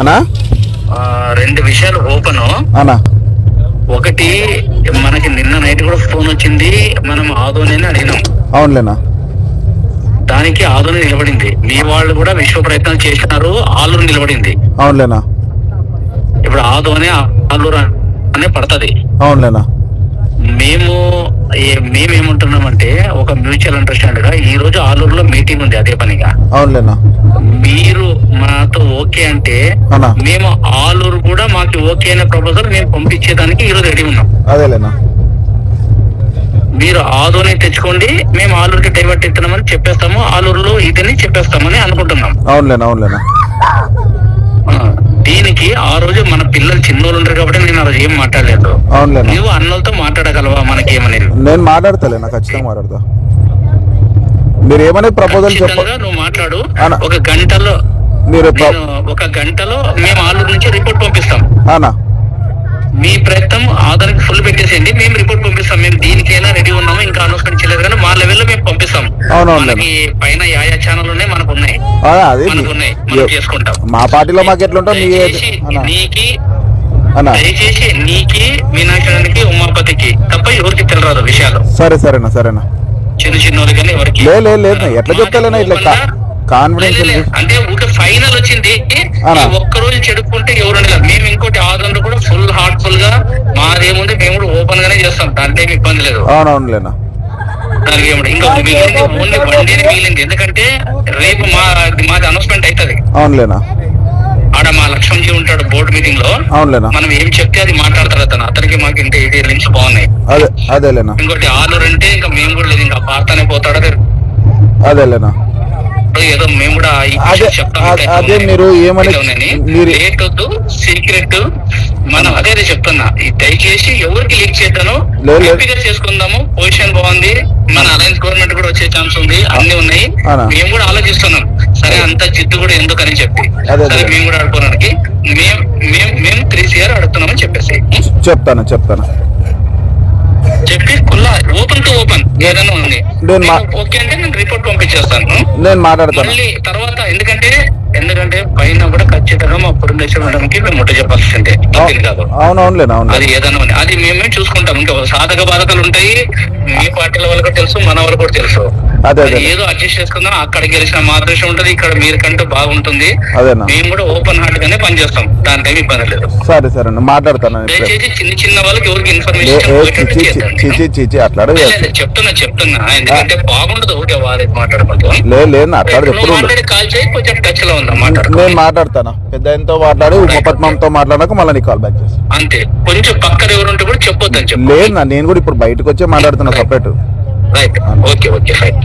అనా ఆ, రెండు విషయాలు ఓపెన్. అనా ఒకటి మనకి నిన్న నైట్ కూడా ఫోన్ వచ్చింది మనం ఆదోని అడిగినాం. అవునులేనా? దానికి ఆదోని నిలబడింది. మీ వాళ్ళు కూడా విశ్వ ప్రయత్నాలు చేసినారు ఆలూరు నిలబడింది. అవునులేనా? ఇప్పుడు ఆదోని ఆలూరు అనే పడుతుంది. అవునులేనా? మేము మేమేమంటున్నామంటే ఒక మ్యూచువల్ అండర్స్టాండ్గా ఈ రోజు ఆలూరులో మీటింగ్ ఉంది అదే పనిగా. అవునులేనా? మీరు మాతో ఓకే అంటే మేము ఆలూరు కూడా మాకు ఓకే అనే ప్రపోజల్ మేము పంపించేదానికి ఈ రోజు రెడీ ఉన్నాం. అదేలేనా? మీరు ఆదోని తెచ్చుకోండి మేము ఆలూరుకి డైవర్ట్ ఇస్తున్నామని చెప్పేస్తాము ఆలూరులో ఇదని చెప్పేస్తామని అనుకుంటున్నాం. అవునులేనా అవునులేనా? దీనికి ఆ రోజు మన పిల్లలు చిన్నోళ్ళు ఉంటారు కాబట్టి నేను ఆ రోజు ఏం మాట్లాడలేదు. నువ్వు అన్నలతో మాట్లాడగలవా మనకి ఏమనేది నేను మాట్లాడతలేనా ఖచ్చితంగా మాట్లాడతా. మీరు ఏమనే ప్రపోజల్ చెప్ప ఖచ్చితంగా నువ్వు మాట్లాడు. ఒక గంటలో మీరు ఒక గంటలో మేము ఆలూరు నుంచి రిపోర్ట్ పంపిస్తాం. అనా మీ ప్రయత్నం ఆధార్కి ఫుల్ పెట్టేసేయండి మేము రిపోర్ట్ పంపిస్తాం. మేము దీనికైనా రెడీ ఉన్నాము ఇంకా అనౌన్స్మెంట్ చేయలేదు కానీ మా లెవెల్లో మేము పంపిస్తాం. మనకి పైన యాయా ఛానల్ ఉన్నాయి మనకు ఉన్నాయి ఆ, అదే మా పార్టీలో మాకు ఎట్లుంటాం? నీకి దయచేసి నీకి మీనాక్షరానికి ఉమాపతికి తప్ప ఎవరికి తెలియదు విషయాలు. సరే సరేనా సరేనా. చిన్న చిన్న కానీ ఎవరికి. లే లే లేదు ఎట్లా చెప్తాలేనా ఇట్లా కాన్ఫిడెన్స్. అంటే ఊరికే ఫైనల్ వచ్చింది. ఒక్క రోజు చెడుకుంటే ఎవరు ఉండలేదు. మేము ఇంకోటి ఆదంలో కూడా ఫుల్ హార్ట్ఫుల్గా మాదేముంది మేము కూడా ఓపెన్ గానే చేస్తాం. దాంట్లో ఏమి ఇబ్బంది లేదు. అవునవునులేనా. ఎందుకంటే రేపు మా మాది అనౌన్స్మెంట్ అవుతుంది. అవునులేనా? ఆడ మా లక్ష్మణ్జీ ఉంటాడు బోర్డు మీటింగ్లో. అవునులేనా? మనం ఏం చెప్తే అది మాట్లాడతారు అతను. అతనికి మాకు ఇంత ఇది లింక్స్ బాగున్నాయి. అదే అదేలేనా? ఇంకోటి ఆలూరు అంటే ఇంకా మేము కూడా లేదు. ఇంకా పాతనే పోతాడు అదే ఏదో మేము కూడా అదే- మీరు ఏమని- లేట్ వద్దు సీక్రెట్ మనం అదే. అదే చెప్తున్నా. దయచేసి ఎవరికి లీక్ చేద్దాను చేసుకుందాము. పొజిషన్ బాగుంది. మన అలయన్స్ గవర్నమెంట్ కూడా వచ్చే ఛాన్స్ ఉంది. అన్ని ఉన్నాయి. మేము కూడా ఆలోచిస్తున్నాం. సరే అంత జిద్దు కూడా ఎందుకని చెప్పి. సరే. మేము కూడా ఆడుకోవడానికి. మేము మేము మేము త్రీ సిఆర్ అడుగుతున్నామని చెప్పేసి. చెప్తాను చెప్తాను. చెప్పి కుల్లా ఓపెన్ టు ఓపెన్ ఏదైనా ఉంది. నేను ఓకే అంటే నేను రిపోర్ట్ పంపించేస్తాను. నేను మాట్లాడతాను. మళ్ళీ తర్వాత ఎందుకంటే ఎందుకంటే పైన కూడా ఖచ్చితంగా మా పురంధేశ్వర మేడంకి మేము ముట్ట చెప్పాల్సిందే. కాదు. అవునవునులేనా అది అవును ఏదైనా ఉంది. అది మేమే చూసుకుంటాం. ఇంకా సాధక బాధకాలు ఉంటాయి. మీ పార్టీల వాళ్ళకి తెలుసు మన వాళ్ళకి కూడా తెలుసు. అదే అది అదే ఏదో అడ్జస్ట్ చేసుకుందాం అక్కడ గెలిచిన మా అదృష్టం ఉంటది ఇక్కడ మీరు కంటే బాగుంటుంది మేము కూడా ఓపెన్ హార్ట్ గానే పనిచేస్తాం. దాంట్లో ఇబ్బంది లేదు. సరే సరే మాట్లాడతాను నేను ఇప్పుడే. దయచేసి చిన్న చిన్న వాళ్ళకి ఎవరికి ఇన్ఫర్మేషన్ అట్లా చెప్తున్నా చెప్తున్నా. ఎందుకంటే బాగుండదు ఊరికే వారి అట్లా ఆల్రెడీ కాల్ చేయి కొంచెం టచ్లో ఉందా మాట్లాడుకో. నేను మాట్లాడతాను? పెద్ద ఆయనతో మాట్లాడి ఉపపద్మంతో మాట్లాడాక మళ్ళీ నీకు కాల్ బ్యాక్ చేస్తాను అంతే. కొంచెం పక్కన ఎవరు ఉంటే కూడా చెప్పొద్దని చెప్పు లేదు నేను కూడా ఇప్పుడు బయటకు వచ్చే మాట్లాడుతున్నా separate right okay okay fine